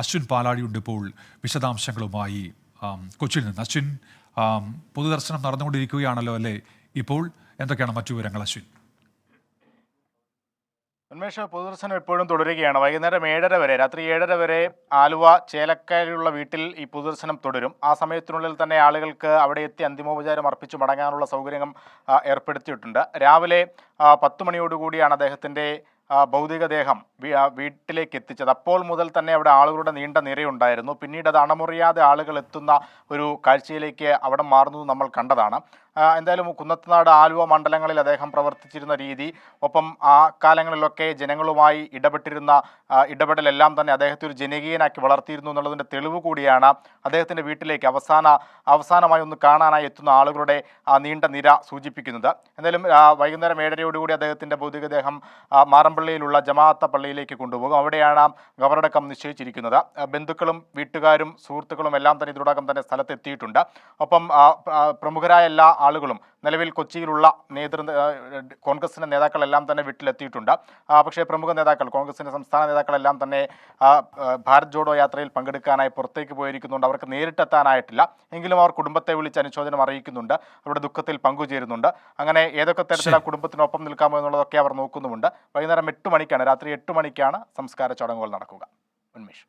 അശ്വിൻ പാലാടിയുണ്ട് ഇപ്പോൾ വിശദാംശങ്ങളുമായി. കൊച്ചിയിൽ നിന്ന് അശ്വിൻ പൊതുദർശനം നടന്നുകൊണ്ടിരിക്കുകയാണല്ലോ അല്ലേ ഇപ്പോൾ? എന്തൊക്കെയാണ് മറ്റു വിവരങ്ങൾ അശ്വിൻ? ഉന്മേഷ പൊതുദർശനം എപ്പോഴും തുടരുകയാണ്. വൈകുന്നേരം ഏഴര വരെ രാത്രി ഏഴര വരെ ആലുവ ചേലക്കരയിലുള്ള വീട്ടിൽ ഈ പൊതുദർശനം തുടരും. ആ സമയത്തിനുള്ളിൽ തന്നെ ആളുകൾക്ക് അവിടെ എത്തി അന്തിമോപചാരം അർപ്പിച്ചു മടങ്ങാനുള്ള സൗകര്യം ഏർപ്പെടുത്തിയിട്ടുണ്ട്. രാവിലെ പത്ത് മണിയോടുകൂടിയാണ് അദ്ദേഹത്തിന്റെ ഭൗതികദേഹം വീട്ടിലേക്ക് എത്തിച്ചത്. അപ്പോൾ മുതൽ തന്നെ അവിടെ ആളുകളുടെ നീണ്ട നിരയുണ്ടായിരുന്നു. പിന്നീട് അത് അണമുറിയാതെ ആളുകൾ എത്തുന്ന ഒരു കാഴ്ചയിലേക്ക് അവിടെ മാറുന്നത് നമ്മൾ കണ്ടതാണ്. എന്തായാലും കുന്നത്തുനാട് ആലുവ മണ്ഡലങ്ങളിൽ അദ്ദേഹം പ്രവർത്തിച്ചിരുന്ന രീതി ഒപ്പം ആ കാലങ്ങളിലൊക്കെ ജനങ്ങളുമായി ഇടപെട്ടിരുന്ന ഇടപെടലെല്ലാം തന്നെ അദ്ദേഹത്തെ ഒരു ജനകീയനാക്കി വളർത്തിയിരുന്നു എന്നുള്ളതിന്റെ തെളിവ് കൂടിയാണ് അദ്ദേഹത്തിന്റെ വീട്ടിലേക്ക് അവസാന അവസാനമായി ഒന്ന് കാണാനായി എത്തുന്ന ആളുകളുടെ നീണ്ട നിര സൂചിപ്പിക്കുന്നത്. എന്തായാലും വൈകുന്നേരം ഏഴരയോടുകൂടി അദ്ദേഹത്തിന്റെ ഭൗതികദേഹം മാറമ്പള്ളിയിലുള്ള ജമാഅത്ത പള്ളിയിലേക്ക് കൊണ്ടുപോകും. അവിടെയാണ് ഖബറടക്കം നിശ്ചയിച്ചിരിക്കുന്നത്. ബന്ധുക്കളും വീട്ടുകാരും സുഹൃത്തുക്കളും എല്ലാം തന്നെ ഇതിനോടകം തന്നെ സ്ഥലത്തെത്തിയിട്ടുണ്ട്. ഒപ്പം പ്രമുഖരായ എല്ലാ ആളുകളും നിലവിൽ കൊച്ചിയിലുള്ള നേതൃ കോൺഗ്രസിന്റെ നേതാക്കളെല്ലാം തന്നെ വീട്ടിലെത്തിയിട്ടുണ്ട്. പക്ഷേ പ്രമുഖ നേതാക്കൾ കോൺഗ്രസിന്റെ സംസ്ഥാന നേതാക്കളെല്ലാം തന്നെ ഭാരത് ജോഡോ യാത്രയിൽ പങ്കെടുക്കാനായി പുറത്തേക്ക് പോയിരിക്കുന്നുണ്ട്. അവർക്ക് നേരിട്ടെത്താനായിട്ടില്ല. എങ്കിലും അവർ കുടുംബത്തെ വിളിച്ച് അനുശോചനം അറിയിക്കുന്നുണ്ട്. അവരുടെ ദുഃഖത്തിൽ പങ്കുചേരുന്നുണ്ട്. അങ്ങനെ ഏതൊക്കെ തരത്തിലുള്ള കുടുംബത്തിനൊപ്പം നിൽക്കാമോ എന്നുള്ളതൊക്കെ അവർ നോക്കുന്നുമുണ്ട്. വൈകുന്നേരം എട്ട് മണിക്കാണ് രാത്രി എട്ട് മണിക്കാണ് സംസ്കാര ചടങ്ങുകൾ നടക്കുക. ഉന്മേഷ്.